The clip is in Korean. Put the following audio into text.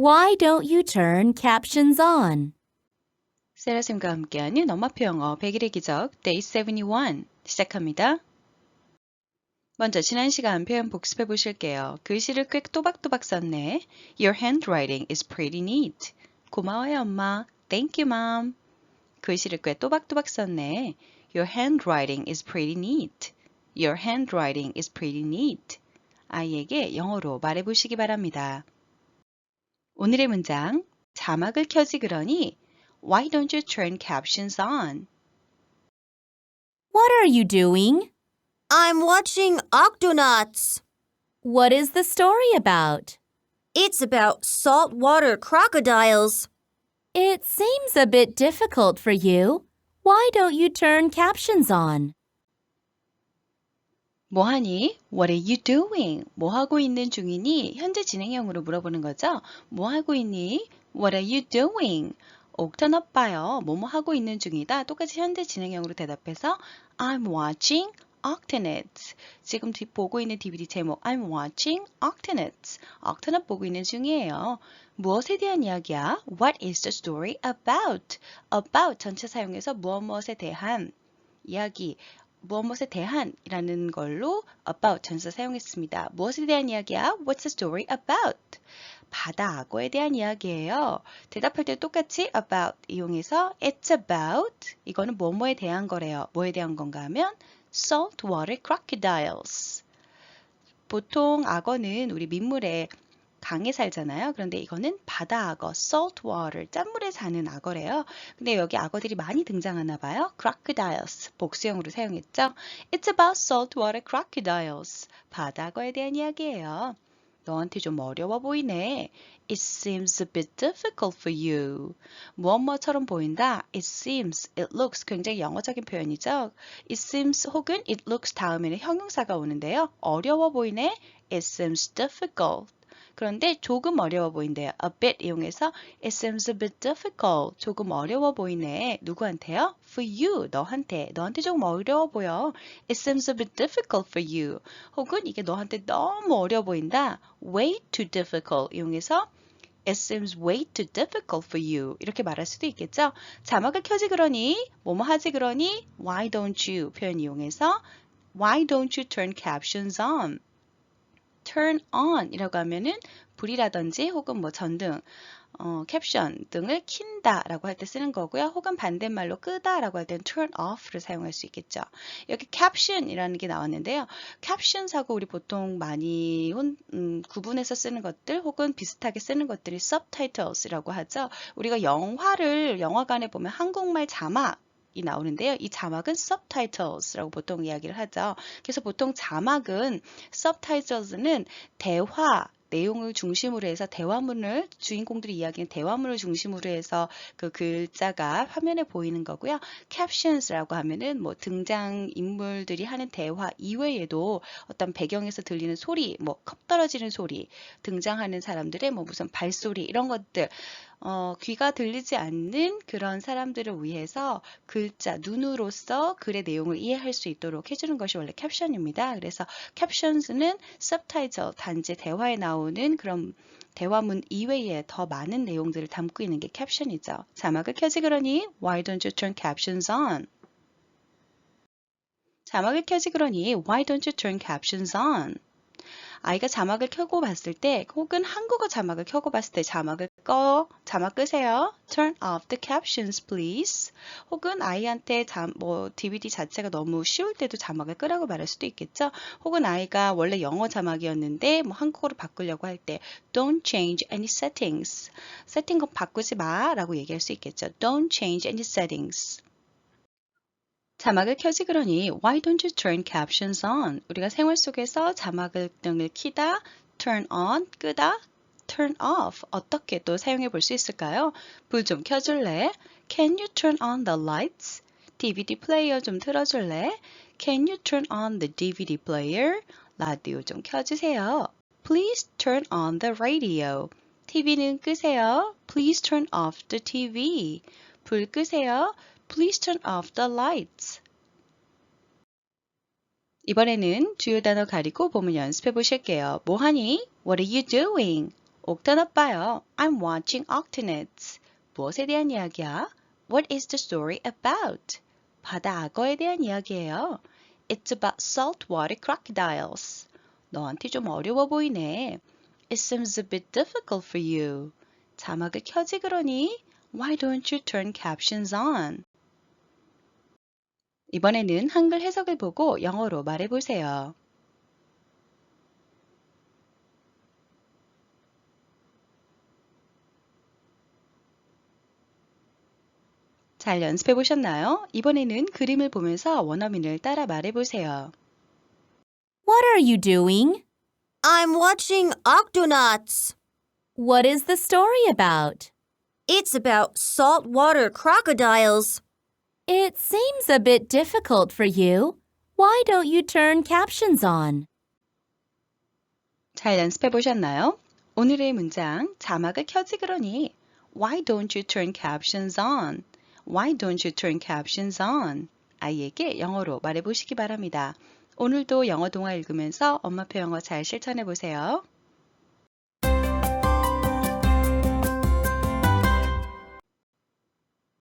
Why don't you turn captions on? 세라쌤과 함께하는 엄마표 영어 100일의 기적 Day 71 시작합니다. 먼저 지난 시간 표현 복습해 보실게요. 글씨를 꽤 또박또박 썼네. Your handwriting is pretty neat. 고마워요 엄마. Thank you mom. 글씨를 꽤 또박또박 썼네. Your handwriting is pretty neat. Your handwriting is pretty neat. 아이에게 영어로 말해 보시기 바랍니다. 오늘의 문장 자막을 켜지 그러니 Why don't you turn captions on? What are you doing? I'm watching Octonauts. What is the story about? It's about saltwater crocodiles. It seems a bit difficult for you. Why don't you turn captions on? 뭐하니? What are you doing? 뭐 하고 있는 중이니? 현재 진행형으로 물어보는 거죠. 뭐 하고 있니? What are you doing? 옥턴 오빠요. 뭐뭐 하고 있는 중이다. 똑같이 현재 진행형으로 대답해서 I'm watching Octonauts. 지금 뒤 보고 있는 DVD 제목 I'm watching Octonauts. 옥턴업 보고 있는 중이에요. 무엇에 대한 이야기야? What is the story about? About 전체 사용해서 무엇 무엇에 대한 이야기 무엇 무엇에 대한이라는 걸로 about 전사 사용했습니다. 무엇에 대한 이야기야? What's the story about? 바다 악어에 대한 이야기예요. 대답할 때 똑같이 about 이용해서 it's about 이거는 뭐뭐에 대한 거래요. 뭐에 대한 건가 하면 saltwater crocodiles. 보통 악어는 우리 민물에 강에 살잖아요. 그런데 이거는 바다 악어, saltwater, 짠물에 사는 악어래요. 근데 여기 악어들이 많이 등장하나 봐요. crocodiles, 복수형으로 사용했죠. It's about saltwater crocodiles. 바다 악어에 대한 이야기예요. 너한테 좀 어려워 보이네. It seems a bit difficult for you. 무엇 뭐처럼 보인다. It seems, it looks 굉장히 영어적인 표현이죠. It seems 혹은 it looks 다음에는 형용사가 오는데요. 어려워 보이네. It seems difficult. 그런데 조금 어려워 보인대요. a bit 이용해서 it seems a bit difficult. 조금 어려워 보이네. 누구한테요? for you. 너한테. 너한테 조금 어려워 보여. it seems a bit difficult for you. 혹은 이게 너한테 너무 어려워 보인다. way too difficult 이용해서 It seems way too difficult for you. 이렇게 말할 수도 있겠죠. 자막을 켜지 그러니, 뭐뭐 하지 그러니, why don't you 표현 이용해서 why don't you turn captions on? Turn on 이라고 하면은 불이라든지 혹은 뭐 전등, 어, 캡션 등을 킨다 라고 할 때 쓰는 거고요. 혹은 반대말로 끄다 라고 할 때는 turn off를 사용할 수 있겠죠. 여기 caption이라는 게 나왔는데요. captions하고 우리 보통 많이 혼, 음, 구분해서 쓰는 것들 혹은 비슷하게 쓰는 것들이 subtitles이라고 하죠. 우리가 영화를 영화관에 보면 한국말 자막 이 나오는데요. 이 자막은 subtitles라고 보통 이야기를 하죠. 그래서 보통 자막은 subtitles는 대화 내용을 중심으로 해서 대화문을 주인공들이 이야기하는 대화문을 중심으로 해서 그 글자가 화면에 보이는 거고요. captions라고 하면은 뭐 등장 인물들이 하는 대화 이외에도 어떤 배경에서 들리는 소리, 뭐 컵 떨어지는 소리, 등장하는 사람들의 뭐 무슨 발소리 이런 것들 어, 귀가 들리지 않는 그런 사람들을 위해서 글자, 눈으로서 글의 내용을 이해할 수 있도록 해주는 것이 원래 캡션입니다. 그래서 캡션스는 subtitle, 단지 대화에 나오는 그런 대화문 이외에 더 많은 내용들을 담고 있는 게 캡션이죠. 자막을 켜지 그러니 Why don't you turn captions on? 자막을 켜지 그러니 Why don't you turn captions on? 아이가 자막을 켜고 봤을 때 혹은 한국어 자막을 켜고 봤을 때 자막을 꺼 자막 끄세요. Turn off the captions please. 혹은 아이한테 자, 뭐 DVD 자체가 너무 쉬울 때도 자막을 끄라고 말할 수도 있겠죠. 혹은 아이가 원래 영어 자막이었는데 뭐 한국어로 바꾸려고 할 때 Don't change any settings. 세팅 바꾸지 마 라고 얘기할 수 있겠죠. Don't change any settings. 자막을 켜지 그러니 why don't you turn captions on? 우리가 생활 속에서 자막을 등을 키다, turn on, 끄다, turn off 어떻게 또 사용해 볼 수 있을까요? 불 좀 켜줄래? Can you turn on the lights? DVD 플레이어 좀 틀어줄래? Can you turn on the DVD player? 라디오 좀 켜주세요. Please turn on the radio. TV는 끄세요. Please turn off the TV. 불 끄세요. Please turn off the lights. 이번에는 주요 단어 가리고 보면 연습해 보실게요. 뭐하니? What are you doing? 옥턴 오빠요. I'm watching Octonauts. 무엇에 대한 이야기야? What is the story about? 바다 악어에 대한 이야기예요. It's about saltwater crocodiles. 너한테 좀 어려워 보이네. It seems a bit difficult for you. 자막을 켜지 그러니? Why don't you turn captions on? 이번에는 한글 해석을 보고 영어로 말해보세요. 잘 연습해 보셨나요? 이번에는 그림을 보면서 원어민을 따라 말해 보세요. What are you doing? I'm watching Octonauts. What is the story about? It's about saltwater crocodiles. It seems a bit difficult for you. Why don't you turn captions on? 잘 연습해 보셨나요? 오늘의 문장 자막을 켜지 그러니 Why don't you turn captions on? Why don't you turn captions on? 아이에게 영어로 말해 보시기 바랍니다. 오늘도 영어 동화 읽으면서 엄마표 영어 잘 실천해 보세요.